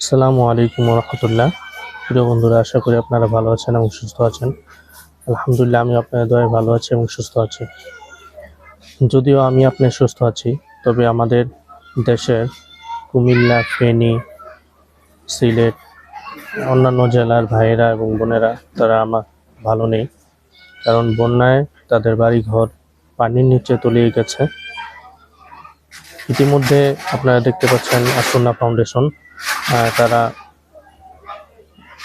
আসসালামু আলাইকুম রহমতুল্লাহ প্রিয় বন্ধুরা, আশা করি আপনারা ভালো আছেন এবং সুস্থ আছেন। আলহামদুলিল্লাহ আমি আপনাদের দয়ে ভালো আছি এবং সুস্থ আছি। যদিও আমি আপনি সুস্থ আছি, তবে আমাদের দেশের কুমিল্লা, ফেনী, সিলেট, অন্যান্য জেলার ভাইয়েরা এবং বোনেরা, তারা আমার ভালো নেই। কারণ বন্যায় তাদের বাড়ি ঘর পানির নিচে তলিয়ে গেছে। ইতিমধ্যে আপনারা দেখতে পাচ্ছেন আসন্না ফাউন্ডেশন। তারা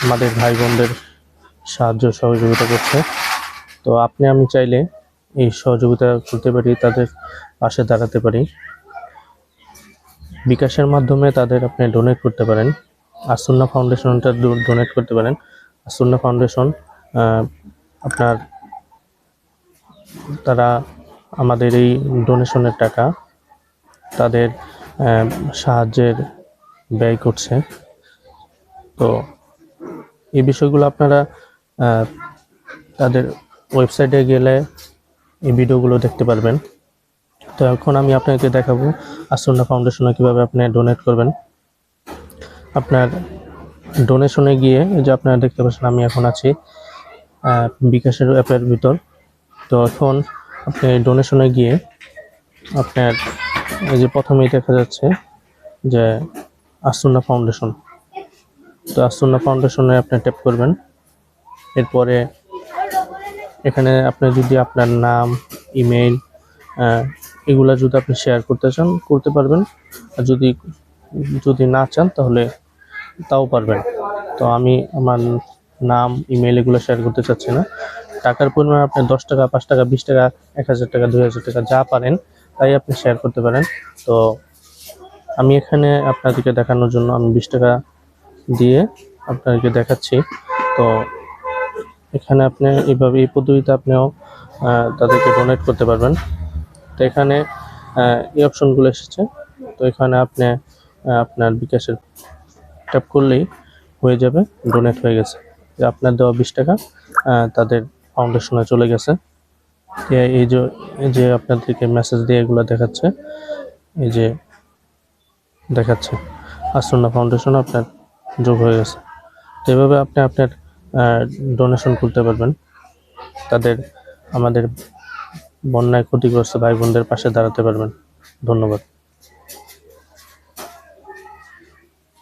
আমাদের ভাই বোনদের সাহায্য সহযোগিতা করছে। তো আপনি, আমি চাইলে এই সহযোগিতা করতে পারি, তাদের পাশে দাঁড়াতে পারি। বিকাশের মাধ্যমে তাদের আপনি ডোনেট করতে পারেন। আসন্না ফাউন্ডেশনটা ডোনেট করতে পারেন। আসন্না ফাউন্ডেশন আপনার তারা আমাদের এই ডোনেশনের টাকা তাদের সাহায্যের ব্যয় করছে। তো এই বিষয়গুলো আপনারা তাদের ওয়েবসাইটে গেলে এই ভিডিওগুলো দেখতে পারবেন। তো এখন আমি আপনাকে দেখাবো আসন্না ফাউন্ডেশনে কীভাবে আপনি ডোনেট করবেন। আপনার ডোনেশনে গিয়ে যে আপনারা দেখতে পাচ্ছেন আমি এখন আছি বিকাশের অ্যাপের ভিতর। তো এখন আপনি ডোনেশনে গিয়ে আপনার, এই যে প্রথমেই দেখা যাচ্ছে যে আসুন্না ফাউন্ডেশন তো আসুন্না ফাউন্ডেশনে আপনি ট্যাপ করবেন। এরপরে এখানে আপনি যদি আপনার নাম ইমেইল এগুলা যদি আপনি শেয়ার করতে চান, করতে পারবেন। আর যদি যদি না চান, তাহলে তাও পারবেন। তো আমি আমার নাম ইমেইল এগুলো শেয়ার করতে চাচ্ছি না। টাকার পরিমাণ আপনি দশ টাকা, পাঁচ টাকা, বিশ টাকা, এক হাজার টাকা, দুই হাজার টাকা যা পারেন, তাই আপনি শেয়ার করতে পারেন। তো আমি এখানে আপনাদেরকে দেখানোর জন্য আমি বিশ টাকা দিয়ে আপনাদেরকে দেখাচ্ছি। তো এখানে আপনি এইভাবে এই পদ্ধতিতে আপনিও তাদেরকে ডোনেট করতে পারবেন। তো এখানে এই অপশনগুলো এসেছে। তো এখানে আপনি আপনার বিকাশের ট্যাপ করলেই হয়ে যাবে ডোনেট হয়ে গেছে। আপনার দেওয়া বিশ টাকা তাদের ফাউন্ডেশনে চলে গেছে। এই যে এই যে আপনাদেরকে মেসেজ দিয়ে এগুলো দেখাচ্ছে, এই যে দেখাচ্ছে। আসন্না ফাউন্ডেশন আপনার যোগ হয়ে গেছে। এভাবে আপনি আপনার ডোনেশন করতে পারবেন। তাদের, আমাদের বন্যায় ক্ষতিগ্রস্ত ভাই বোনদের পাশে দাঁড়াতে পারবেন। ধন্যবাদ।